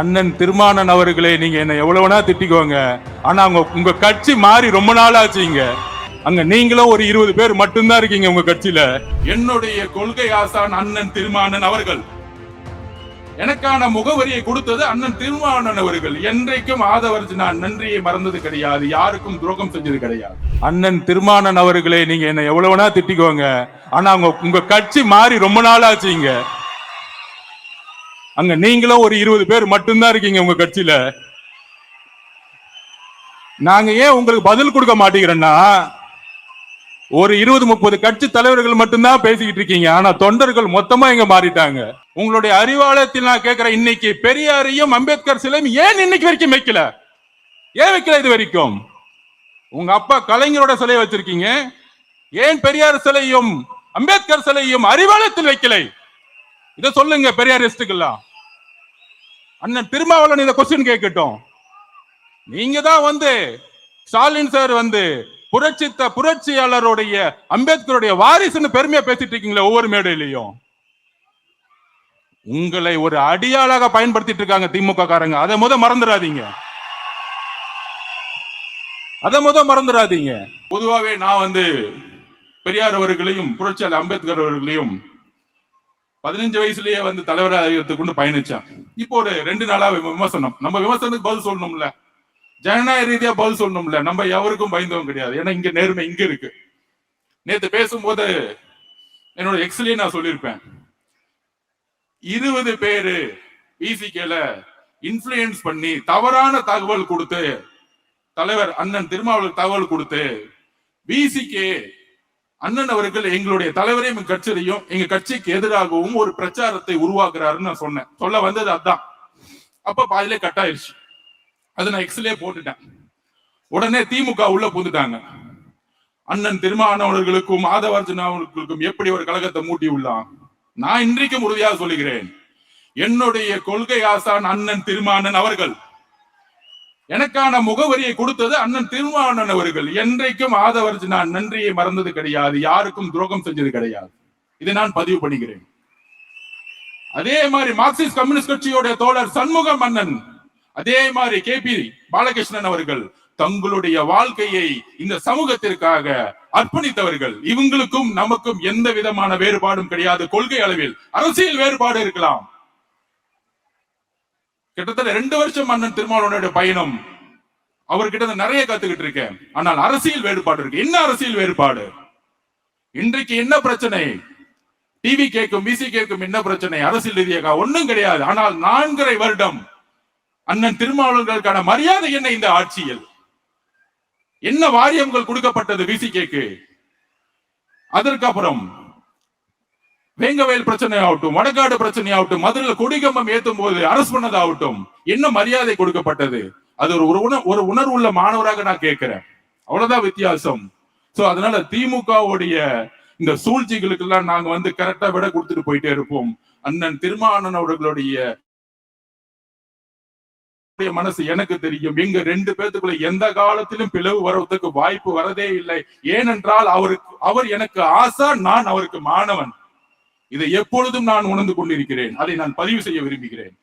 அண்ணன் திருமானன் அவர்களே நீங்க என்ன எவ்வளவுனா திட்டிக்கோங்க. ஆனா அவங்க உங்க கட்சி மாறி ரொம்ப நாள் ஆச்சுங்க அங்க நீங்களும் ஒரு இருபது பேர் மட்டும்தான் இருக்கீங்க உங்க கட்சியில. என்னுடைய கொள்கை ஆசான் அண்ணன் திருமானன் அவர்கள். எனக்கான முகவரியை கொடுத்தது அண்ணன் திருமானன் அவர்கள். என்றைக்கும் ஆதவர்ஜி நான் நன்றியை மறந்தது கிடையாது. யாருக்கும் துரோகம் செஞ்சது கிடையாது. அண்ணன் திருமானன் அவர்களே நீங்க என்ன எவ்வளவுனா திட்டிக்கோங்க. ஆனா அவங்க உங்க கட்சி மாறி ரொம்ப நாள் ஆச்சுங்க அங்க நீங்களும் ஒரு இருபது பேர் மட்டும்தான் இருக்கீங்க உங்க கட்சியில. நாங்க ஏன் உங்களுக்கு பதில் கொடுக்க மாட்டேங்கிறோன்னா ஒரு இருபது முப்பது கட்சி தலைவர்கள் மட்டும்தான் பேசிக்கிட்டு இருக்கீங்க. ஆனா தொண்டர்கள் மொத்தமா இங்க மாறிட்டாங்க. உங்களுடைய அறிவாலயத்தில் நான் கேட்கிறேன் இன்னைக்கு பெரியாரையும் அம்பேத்கர் சிலையும் ஏன் இன்னைக்கு வரைக்கும் வைக்கல? ஏன் வைக்கல இது வரைக்கும்? உங்க அப்பா கலைஞரோட சிலையை வச்சிருக்கீங்க. ஏன் பெரியார் சிலையும் அம்பேத்கர் சிலையும் அறிவாலயத்தில் வைக்கலை? இத சொல்லுங்க பெரியாரிஸ்டுக்கெல்லாம் அண்ணன் திருமாவளவன் இந்த கொஸ்டின் கேட்கட்டும். நீங்க தான் வந்து ஸ்டாலின் சார் வந்து புரட்சித்த புரட்சியாளருடைய அம்பேத்கருடைய வாரிசுன்னு பெருமையா பேசிட்டு இருக்கீங்களே ஒவ்வொரு மேடையிலையும். உங்களை ஒரு அடியாளாக பயன்படுத்திட்டு இருக்காங்க திமுக காரங்க. அதை முத மறந்துடாதீங்க. அதை முத மறந்துடாதீங்க. பொதுவாகவே நான் வந்து பெரியார் அவர்களையும் புரட்சியாளர் அம்பேத்கர் அவர்களையும் பதினஞ்சு வயசுலயே வந்து தலைவராக கொண்டு பயணிச்சான். இப்போ ஒரு ரெண்டு நாளா விமர்சனம். நம்ம விமர்சனத்துக்கு பதில் சொல்லணும்ல. ஜனநாயக ரீதியா பதில் சொல்லணும்ல. நம்ம எவருக்கும் பயந்தவங்க கிடையாது. ஏன்னா இங்க நேர்மை இங்க இருக்கு. நேத்து பேசும்போது என்னோட எக்ஸ்லயே நான் சொல்லியிருப்பேன். இருபது பேரு பிசிகேல இன்ஃபுளுயன்ஸ் பண்ணி தவறான தகவல் கொடுத்து தலைவர் அண்ணன் திருமாவளவர் தகவல் கொடுத்து பிசிகே அண்ணன் அவர்கள் எங்களுடைய தலைவரையும் எங்க கட்சியையும் எங்க கட்சிக்கு எதிராகவும் ஒரு பிரச்சாரத்தை உருவாக்குறாருன்னு நான் சொன்னேன். சொல்ல வந்தது அதான். அப்ப பாதிலே கட் ஆயிடுச்சு அதை நான் எக்ஸ்லே போட்டுட்டேன். உடனே திமுக உள்ள புந்துட்டாங்க அண்ணன் திருமாவளவர்களுக்கும் மாதவர்ஜன் அவர்களுக்கும் எப்படி ஒரு கழகத்தை மூட்டி உள்ளான்? நான் இன்றைக்கும் உறுதியாக சொல்லுகிறேன். என்னுடைய கொள்கை ஆசான் அண்ணன் திருமானன் அவர்கள் எனக்கான முகவரியை கொடுத்தது அண்ணன் திருமாவளவன் அவர்கள். என்றைக்கும் ஆதவர்ஜி நான் நன்றியை மறந்தது கிடையாது. யாருக்கும் துரோகம் செஞ்சது கிடையாது. இதை நான் பதிவு பண்ணுகிறேன் அதே மாதிரி மார்க்சிஸ்ட் கம்யூனிஸ்ட் கட்சியோட தோழர் சண்முக மன்னன் அதே மாதிரி கே பி பாலகிருஷ்ணன் அவர்கள் தங்களுடைய வாழ்க்கையை இந்த சமூகத்திற்காக அர்ப்பணித்தவர்கள். இவங்களுக்கும் நமக்கும் எந்த விதமான வேறுபாடும் கிடையாது. கொள்கை அளவில் அரசியல் வேறுபாடு இருக்கலாம். கிட்டத்தட்ட ரெண்டு வருஷம் அண்ணன் திருமாவளவனுடைய பயணம். அவர்கிட்ட இருந்து நிறைய கத்துக்கிட்டு இருக்கேன். ஆனால் அரசியல் வேறுபாடு இருக்கு. என்ன அரசியல் வேறுபாடு? இன்றைக்கு என்ன பிரச்சனை? டிவி கேட்கும் விசி கேட்கும் என்ன பிரச்சனை? அரசியல் ரீதியாக ஒன்றும் கிடையாது. ஆனால் நான்கரை வருடம் அண்ணன் திருமாவளவர்களுக்கான மரியாதை என்ன இந்த ஆட்சியில்? என்ன வாரியங்கள் கொடுக்கப்பட்டது விசி கேக்கு அதற்கப்புறம் வேங்கவேல் பிரச்சனை ஆகட்டும் வடகாடு பிரச்சனை ஆகட்டும் மதுரையில் கொடிகம்பம் ஏத்தும் போது அரசு பண்ணதாகட்டும் என்ன மரியாதை கொடுக்கப்பட்டது? அது ஒரு ஒரு உண ஒரு உணர்வு உள்ள மாணவராக நான் கேட்கிறேன். அவ்வளவுதான் வித்தியாசம். சோ அதனால திமுகவுடைய இந்த சூழ்ச்சிகளுக்கு எல்லாம் நாங்க வந்து கரெக்டா விட கொடுத்துட்டு போயிட்டே இருப்போம். அண்ணன் திருமானன் அவர்களுடைய அவருடைய மனசு எனக்கு தெரியும். எங்க ரெண்டு பேத்துக்குள்ள எந்த காலத்திலும் பிளவு வருவதற்கு வாய்ப்பு வரதே இல்லை. ஏனென்றால் அவருக்கு அவர் எனக்கு ஆசா நான் அவருக்கு மாணவன். இதை எப்பொழுதும் நான் உணர்ந்து கொண்டிருக்கிறேன். அதை நான் பதிவு செய்ய விரும்புகிறேன்.